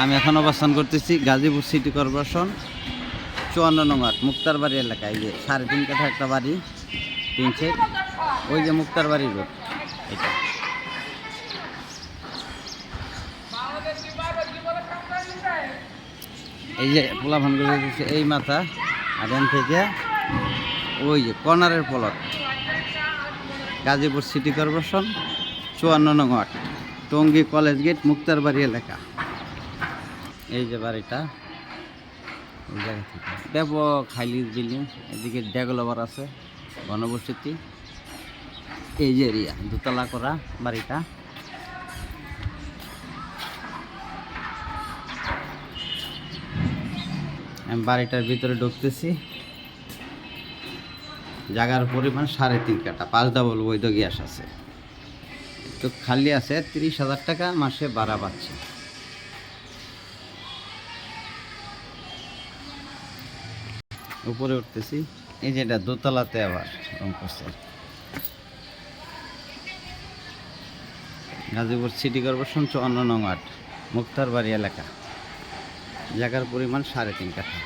আমি এখন অবস্থান করতেছি গাজীপুর সিটি কর্পোরেশন, চুয়ান্ন নম্বর বাড়ি এলাকায়। যে সাড়ে তিন কাঠা একটা বাড়ি, তিন সেট। ওই যে মুক্তার বাড়ি রোড, এটা। এই যে পোলা ভান করে এই মাথা, আর থেকে ওই যে কর্নারের পলট গাজীপুর সিটি কর্পোরেশন, চুয়ান্ন নং টঙ্গী কলেজ গেট মুক্তার বাড়ি এলাকা। এই যে বাড়িটা, এই জায়গা বিল্ডিং এদিকে ডেভেলপার আছে ঘনবসতি এই যে এরিয়া, দুতলা করা বাড়িটা। আমি বাড়িটার ভিতরে ঢুকতেছি। জায়গার পরিমাণ সাড়ে তিন কাটা পাঁচ ডাবল বৈধ গ্যাস আছে। তো খালি আছে, তিরিশ হাজার টাকা মাসে ভাড়া পাচ্ছে। উপরে উঠতেছি। এই যে এটা দোতলাতে আবার রং করছে। গাজীপুর সিটি কর্পোরেশন চুয়ান্ন নং আট মুক্তার বাড়ি এলাকা। জায়গার পরিমাণ সাড়ে তিন কাঠা।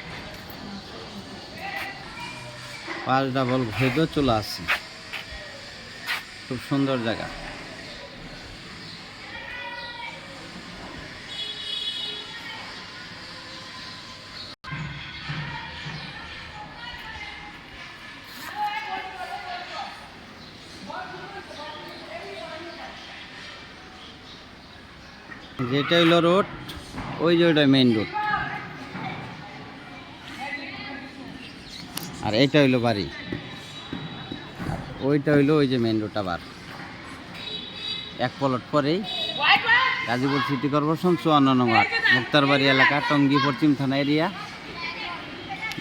পাঁচ ডাবল ভেদ চলে আসছে। খুব সুন্দর জায়গা। যেটা হইল রোড, ওই যে ওইটা মেইন রোড আর এইটা হইল বাড়ি। ওইটা হইল ওই যে মেইন রোড আবার। এক পলট পরেই গাজীপুর সিটি কর্পোরেশন চুয়ান্ন নম্বর মুক্তার বাড়ি এলাকা, টঙ্গী, পশ্চিম থানা এরিয়া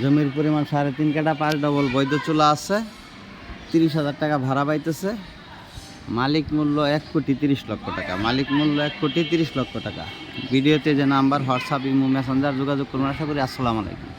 জমির পরিমাণ সাড়ে তিন কাটা পাঁচ ডবল বৈধ চুলা আছে। তিরিশ হাজার টাকা ভাড়া পাইতেছে। মালিক মূল্য এক কোটি তিরিশ লক্ষ টাকা। মালিক মূল্য এক কোটি তিরিশ লক্ষ টাকা। ভিডিওতে যে নাম্বার, হোয়াটসঅ্যাপ, ইমো, মেসেঞ্জার যোগাযোগ করুন আশা করি আসসালামু আলাইকুম।